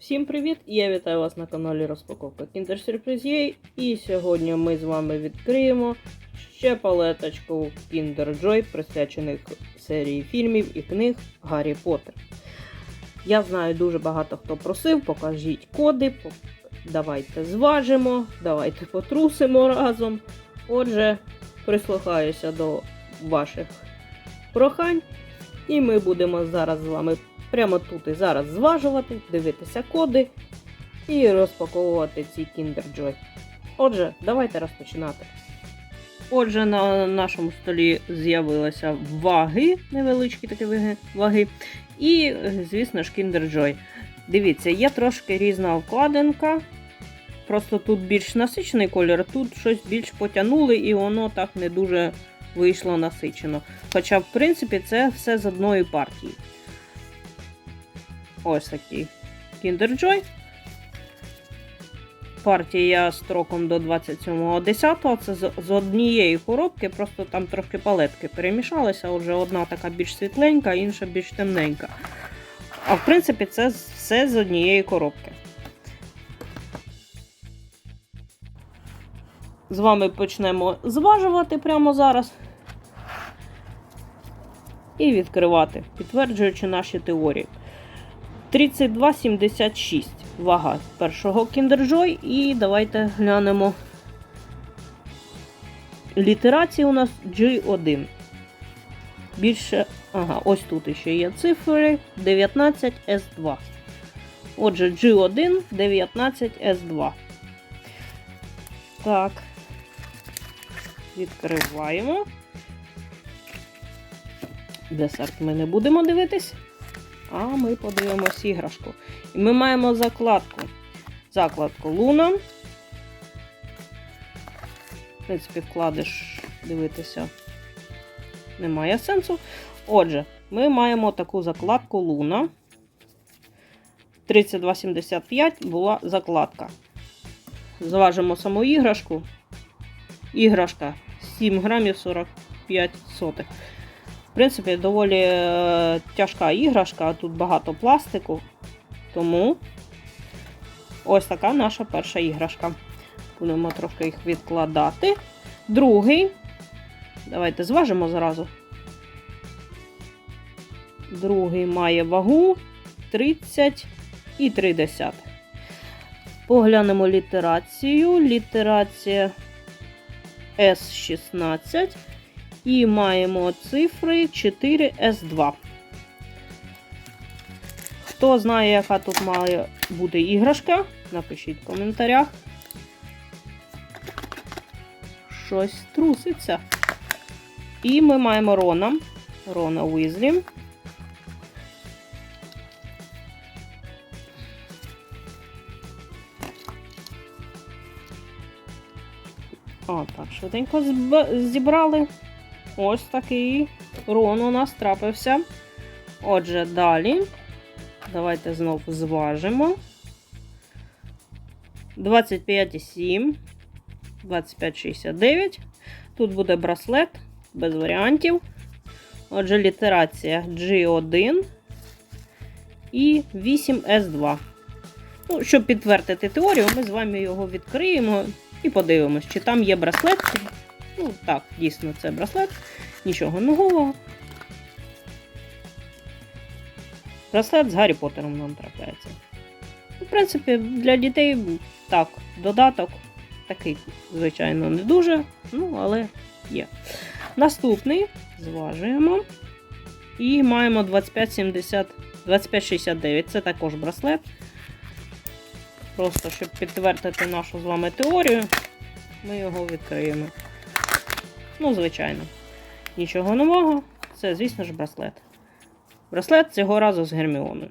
Всім привіт! Я вітаю вас на каналі Розпаковка Kinder. І сьогодні ми з вами відкриємо ще палеточку Kinder Joy, присвячених серії фільмів і книг Гаррі Поттер. Я знаю, дуже багато хто просив, покажіть коди, давайте зважимо, давайте потрусимо разом. Отже, прислухаюся до ваших прохань, і ми будемо зараз з вами прямо тут і зараз зважувати, дивитися коди і розпаковувати ці Kinder Joy. Отже, давайте розпочинати. Отже, на нашому столі з'явилися ваги, невеличкі такі ваги-. І, звісно ж, Kinder Joy. Дивіться, є трошки різна вкладинка. Просто тут більш насичений колір, тут щось більш потягнули, і воно так не дуже вийшло насичено. Хоча, в принципі, це все з одної партії. Ось такий Kinder Joy. Партія строком до 27.10. Це з, однієї коробки, просто там трошки палетки перемішалися. Отже, одна така більш світленька, інша більш темненька. А в принципі, це все з однієї коробки. З вами почнемо зважувати прямо зараз. І відкривати, підтверджуючи наші теорії. 32,76 вага першого Joy. І давайте глянемо. Літерації у нас G1. Більше. Ага, ось тут ще є цифри 19S2. Отже, G1 19S2. Так. Відкриваємо. Десерт ми не будемо дивитись. А ми подивимось іграшку. І ми маємо закладку. Закладку Луна. В принципі, вкладиш дивитися. Немає сенсу. Отже, ми маємо таку закладку Луна. 32,75 була закладка. Зважимо саму іграшку. Іграшка 7 грамів 45 сотих. В принципі, доволі е, тяжка іграшка, тут багато пластику. Тому ось така наша перша іграшка. Будемо трохи їх відкладати. Другий. Давайте зважимо зразу. Другий має вагу 30,3. Поглянемо літерацію. Літерація S16. І маємо цифри 4S2. Хто знає, яка тут має бути іграшка, напишіть в коментарях. Щось труситься. І ми маємо Рона. Рона Уізлі. О, так, швиденько зібрали. Ось такий рон у нас трапився. Отже, далі. Давайте знову зважимо. 25,7. 25,69. Тут буде браслет без варіантів. Отже, літерація G1 і 8S2. Ну, щоб підтвердити теорію, ми з вами його відкриємо і подивимось, чи там є браслет. Ну, так, дійсно, це браслет. Нічого нового. Браслет з Гаррі Поттером нам трапляється. В принципі, для дітей так, додаток такий, звичайно, не дуже, ну, але є. Наступний зважуємо. І маємо 2570, 2569. Це також браслет. Просто щоб підтвердити нашу з вами теорію, ми його відкриємо. Ну, звичайно. Нічого нового. Це, звісно ж, браслет. Браслет цього разу з Герміоною.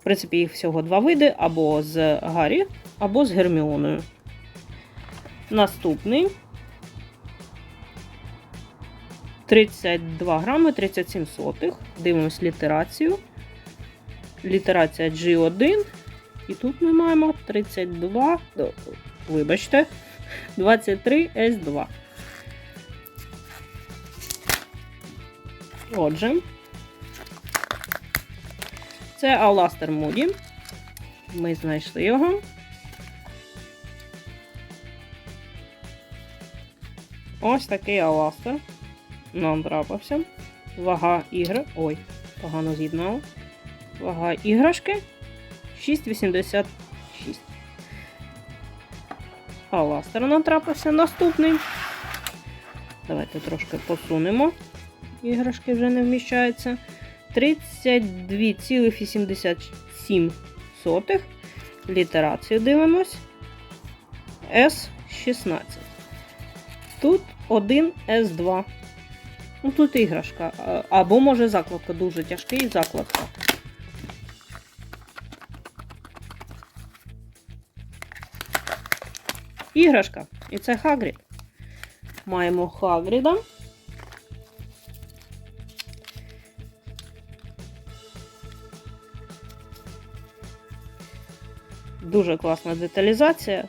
В принципі, їх всього два види: або з Гаррі, або з Герміоною. Наступний. 32 грами 37 сотих. Дивимось літерацію. Літерація G1. І тут ми маємо 32. Вибачте, 23 S2. Отже, це Аластер Моді. Ми знайшли його. Ось такий аластер. Нам трапився. Вага ігри. Ой, погано з'єднав. Вага іграшки 6,86. Аластер нам трапився. Наступний. Давайте трошки посунемо. Іграшки вже не вміщаються. 32,87. Літерацію дивимось. С16. Тут 1 С2. Ну, тут іграшка. Або може закладка дуже тяжкий закладка. Іграшка. І це Хагрід. Маємо Хагріда. Дуже класна деталізація.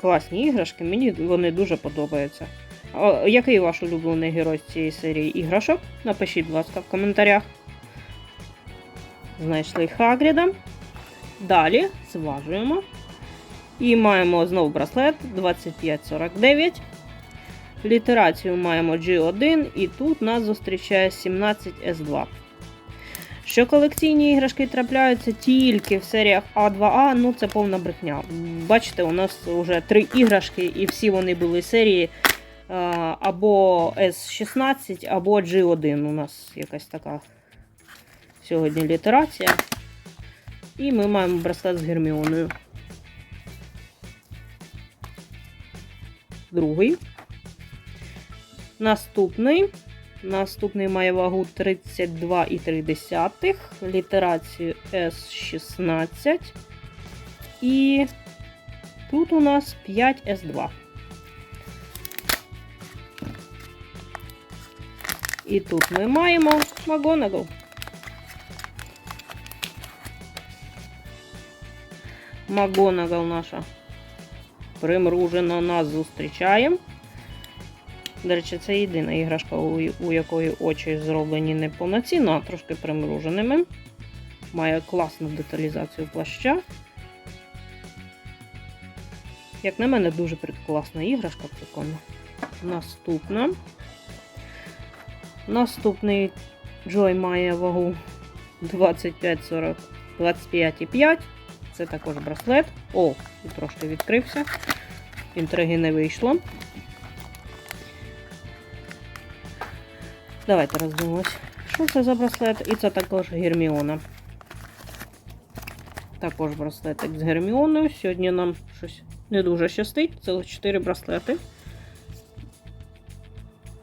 Класні іграшки, мені вони дуже подобаються. А який ваш улюблений герой з цієї серії іграшок? Напишіть, будь ласка, в коментарях. Знайшли Хагріда. Далі зважуємо. І маємо знову браслет 2549. Літерацію маємо G1, і тут нас зустрічає 17S2. Що колекційні іграшки трапляються тільки в серіях А2А, ну це повна брехня. Бачите, у нас вже три іграшки, і всі вони були серії або S16, або G1. У нас якась така сьогодні літерація. І ми маємо браслет з Герміоною. Другий. Наступний. Наступний має вагу 32,3, літерацію S16. І тут у нас 5S2. І тут ми маємо Магонагл. Магонагл наша примружена нас зустрічає. До речі, це єдина іграшка, у, якої очі зроблені не повноцінно, а трошки примруженими. Має класну деталізацію плаща. Як на мене, дуже класна іграшка, прикольна. Наступна. Наступний Джой має вагу 25-40, 25,5. Це також браслет. О, трошки відкрився. Інтриги не вийшло. Давайте роздивимось. Що це за браслет? І це також Герміона. Також браслетик з Герміоною. Сьогодні нам щось не дуже щастить. Це 4 браслети.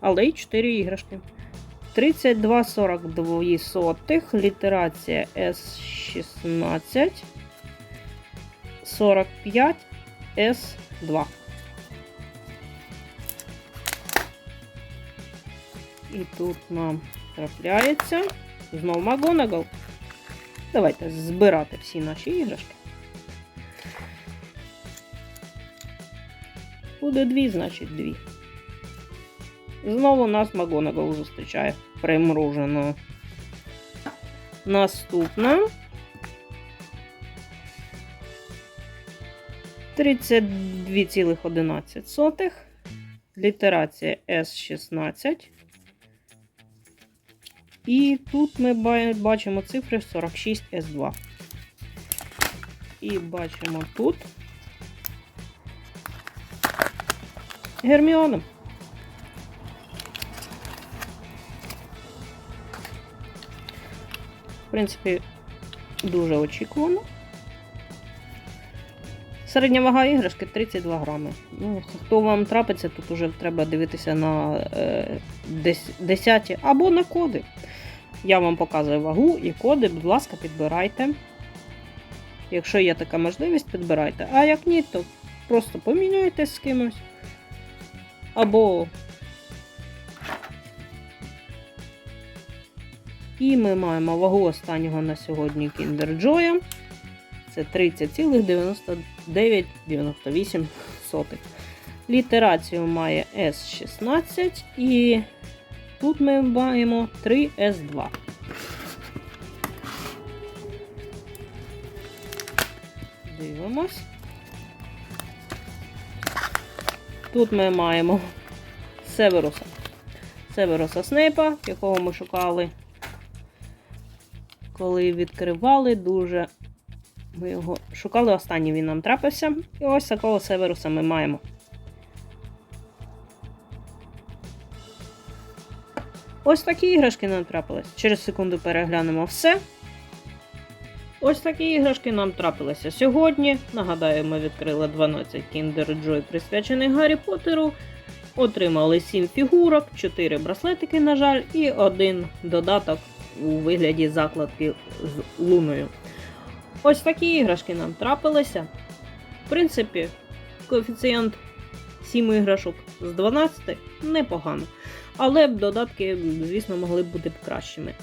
Але й 4 іграшки. 32,42, літерація S16, 45 S2. І тут нам трапляється знову Магонагал. Давайте збирати всі наші іграшки. Буде дві, значить дві. Знову нас Магонагал зустрічає примружено. Наступна. 32,11. Літерація S16. І тут ми бачимо цифри 46S2. І бачимо тут Герміона. В принципі, дуже очікувано. Середня вага іграшки 32 грами. Ну, хто вам трапиться, тут уже треба дивитися на е, дес- 10 або на коди. Я вам показую вагу і коди, будь ласка, підбирайте. Якщо є така можливість, підбирайте. А як ні, то просто поміняйтесь з кимось. Або. І ми маємо вагу останнього на сьогодні Kinder Joy. Це 30,9998. Літерацію має S16 і тут ми маємо 3S2. Дивимось. Тут ми маємо Северуса. Северуса Снейпа, якого ми шукали. Коли відкривали, дуже. Ми його шукали, останній він нам трапився. І ось такого Северуса ми маємо. Ось такі іграшки нам трапились. Через секунду переглянемо все. Ось такі іграшки нам трапилися сьогодні. Нагадаю, ми відкрили 12 Kinder Joy, присвячених Гаррі Поттеру. Отримали 7 фігурок, 4 браслетики, на жаль, і один додаток у вигляді закладки з луною. Ось такі іграшки нам трапилися. В принципі, коефіцієнт 7 іграшок з 12 непогано. Але додатки, звісно, могли б бути б кращими.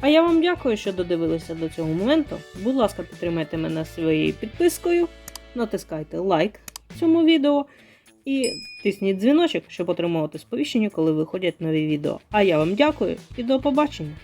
А я вам дякую, що додивилися до цього моменту. Будь ласка, підтримайте мене своєю підпискою, натискайте лайк цьому відео і тисніть дзвіночок, щоб отримувати сповіщення, коли виходять нові відео. А я вам дякую і до побачення!